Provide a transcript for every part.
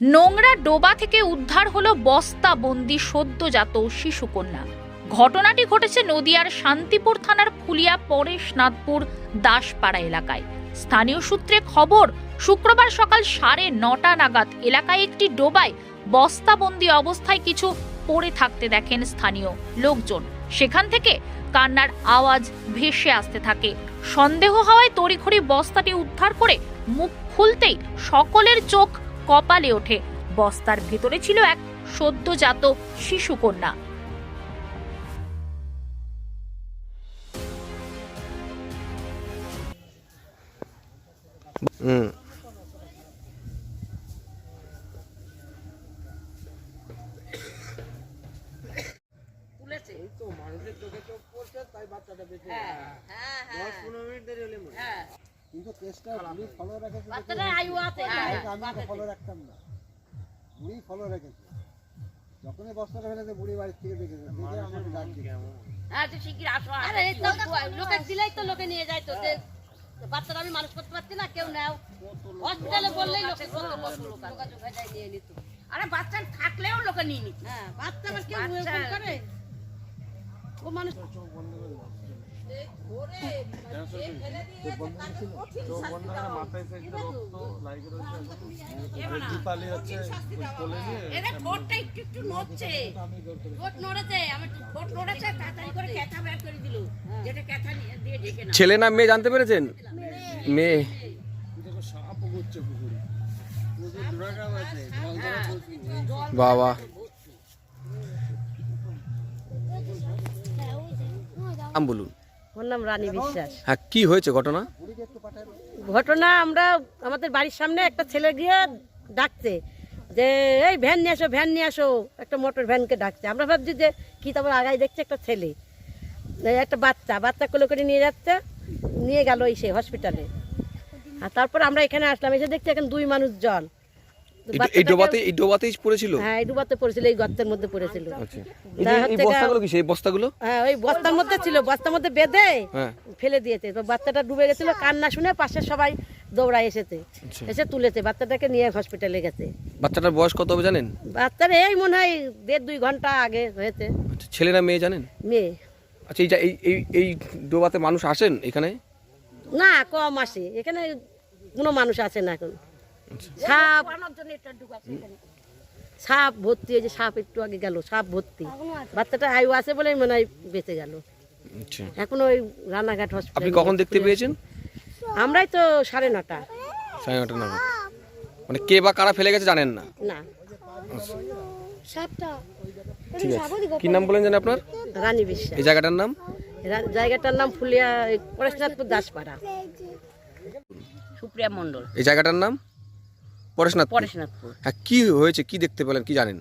নোংরা ডোবা থেকে উদ্ধার হলো বস্তা বন্দি সদ্যজাত শিশুকন্যা। ঘটনাটি ঘটেছে নদিয়ার শান্তিপুর থানার ফুলিয়া পরেশনাথপুর দাসপাড়া এলাকায়। স্থানীয় সূত্রে খবর, শুক্রবার সকাল সাড়ে নটা নাগাদ এলাকায় একটি ডোবায় বস্তাবন্দি অবস্থায় কিছু পড়ে থাকতে দেখেন স্থানীয় লোকজন। সেখান থেকে কান্নার আওয়াজ ভেসে আসতে থাকে। সন্দেহ হওয়ায় তড়িঘড়ি বস্তাটি উদ্ধার করে মুখ খুলতেই সকলের চোখ কপালে ওঠে। বস্তার ভেতরে ছিল এক সদ্যজাত শিশুকন্যা। হুম। তো মানুষের চোখে চোখ পড়ছে তাই বাচ্চাটা বেঁচে হ্যাঁ হ্যাঁ দশ হ্যাঁ পনেরো মিনিট দেরি হলে মরে হ্যাঁ। কিন্তু কেসটা বুড়ি ফলো রেখেছে হ্যাঁ আমি তো ফলো রাখতাম না। বুড়ি ফলো রেখেছে যখনই বস্তাটা ফেলেছে বুড়ি বাড়ির থেকে দেখেছে দেখে ডাক। হ্যাঁ তো শিগগির আসো আরে এই তো লোকে দিলেই তো লোকে নিয়ে যায় তো। বাচ্চারা আমি মানুষ করতে পারছি না কেউ নেও। হসপিটালে বললেই লোকে কত কত লোক আছে। যোগাযোগ হয়ে যায় নিয়ে নিত। আরে বাচ্চা থাকলেও লোকে নিয়ে নিত। হ্যাঁ বাচ্চা আবার কেউ করে? ও মানুষ ছেলে না মেয়ে জানতে পেরেছেন? মেয়ে। বাবা। নাম বলুন। ওর নাম রানী বিশ্বাস। হ্যাঁ কি হয়েছে ঘটনা? ঘটনা আমরা আমাদের বাড়ির সামনে একটা ছেলে গিয়ে ডাকছে যে এই ভ্যান নিয়ে আসো ভ্যান নিয়ে আসো। একটা মোটর ভ্যানকে ডাকছে। আমরা ভাবছি যে কি তারপর আগায় দেখছে একটা ছেলে। একটা বাচ্চা বাচ্চা কোলে করে নিয়ে যাচ্ছে নিয়ে গেল এই সে হসপিটালে আর তারপর আমরা এখানে আসলাম এসে দেখছি এখন দুই মানুষ জল এই- ডোবাতে এই ডোবাতেই পড়েছিল? হ্যাঁ এই ডুবাতে পড়েছিল এই গর্তের মধ্যে পড়েছিল। আচ্ছা। এই বস্তাগুলো কি সেই বস্তাগুলো? হ্যাঁ ওই বস্তার মধ্যে ছিল বস্তার মধ্যে বেঁধে হ্যাঁ। ফেলে দিয়েছে। তো বাচ্চাটা ডুবে গেছিল কান্না শুনে পাশে সবাই দৌড়ায় এসেছে। আচ্ছা। এসে তুলেছে বাচ্চাটাকে নিয়ে হসপিটালে গেছে। বাচ্চাটার বয়স কত হবে জানেন? বাচ্চার এই মনে হয় দেড় দুই ঘণ্টা আগে হয়েছে। আচ্ছা ছেলে না মেয়ে জানেন? মেয়ে। আচ্ছা এই এই এই ডোবাতে মানুষ আসেন এখানে? না কম আসে। এখানে কোনো মানুষ আসে না এখন। সাপ। সাপ ভর্তি হয়েছে সাপ একটু আগে গেল সাপ ভর্তি। বাচ্চাটা আয়ু আছে বলেই মনে হয় বেঁচে গেল। আচ্ছা এখন ওই রানাঘাট আপনি কখন দেখতে পেয়েছেন? আমরাই তো সাড়ে নটা। সাড়ে নটা নাগাদ। মানে কে বা কারা ফেলে গেছে জানেন না? না। ঠিক আছে। কি নাম বলেন জানেন আপনার? রানী বিশ্বাস। এই জায়গাটার নাম? জায়গাটার নাম ফুলিয়া পরেশনাথপুর দাসপাড়া। সুপ্রিয়া মণ্ডল। এই জায়গাটার নাম? পরেশনাথ পরেশনাথপুর। হ্যাঁ কি হয়েছে? কি দেখতে পেলেন? কি জানেন?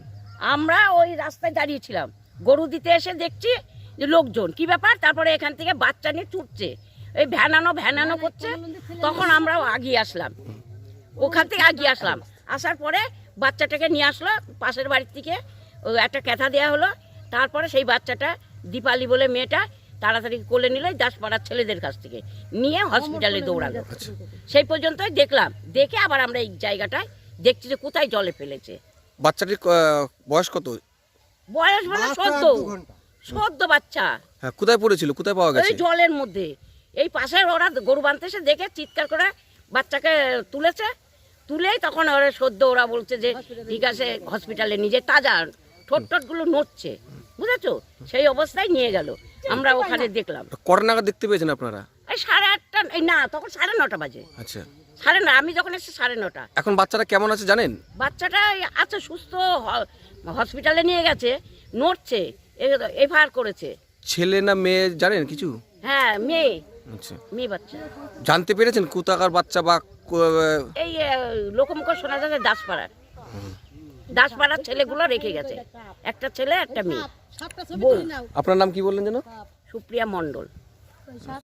আমরা ওই রাস্তায় দাঁড়িয়েছিলাম গরু দিতে এসে দেখছি যে লোকজন। কি ব্যাপার? তারপরে এখান থেকে বাচ্চা নিয়ে ছুটছে। এই ভ্যানানো ভ্যানানো করছে। তখন আমরাও আগিয়ে আসলাম। ওখান থেকে আগিয়ে আসলাম। আসার পরে বাচ্চাটাকে নিয়ে আসলো পাশের বাড়ির থেকে ও একটা ক্যাথা দেওয়া হলো। তারপরে সেই বাচ্চাটা দীপালি বলে মেয়েটা তাড়াতাড়ি কোলে নিল এই দাসপাড়ার ছেলেদের কাছ থেকে। নিয়ে হসপিটালে দৌড়ালো। সেই পর্যন্তই দেখলাম। দেখে আবার আমরা এই জায়গাটায় দেখছি যে কোথায় জলে ফেলেছে। বাচ্চাটির বয়স কত? বয়স মানে সদ্য। সদ্য বাচ্চা। হ্যাঁ কোথায় পড়েছিল? কোথায় পাওয়া এই গেছে জলের মধ্যে। এই পাশে ওরা গরু বাঁধতে এসে দেখে চিৎকার করে বাচ্চাকে তুলেছে। তুলেই তখন ওরা সদ্য ওরা বলছে যে ঠিক আছে হসপিটালে নিজে তাজা ঠোঁট টোটগুলো নড়ছে। বুঝেছ? সেই অবস্থায় নিয়ে গেল। আমরা ওখানে দেখলাম। কটা নাগাদ দেখতে পেয়েছেন আপনারা? এই সাড়ে আটটা এই না তখন সাড়ে নটা বাজে। আচ্ছা। সাড়ে না আমি যখন এসেছি সাড়ে নটা। এখন বাচ্চাটা কেমন আছে জানেন? বাচ্চাটা আছে সুস্থ হসপিটালে নিয়ে গেছে নড়ছে এফআইআর করেছে। ছেলে না মেয়ে জানেন কিছু? হ্যাঁ মেয়ে। আচ্ছা। মেয়ে বাচ্চা। জানতে পেরেছেন কোথাকার বাচ্চা বা এই লোকমুখ শোনা যাচ্ছে দাসপাড়ার। দাসপাড়ার ছেলেগুলো রেখে গেছে। একটা ছেলে একটা মেয়ে। আপনার নাম কি বললেন যেন? সুপ্রিয়া মণ্ডল।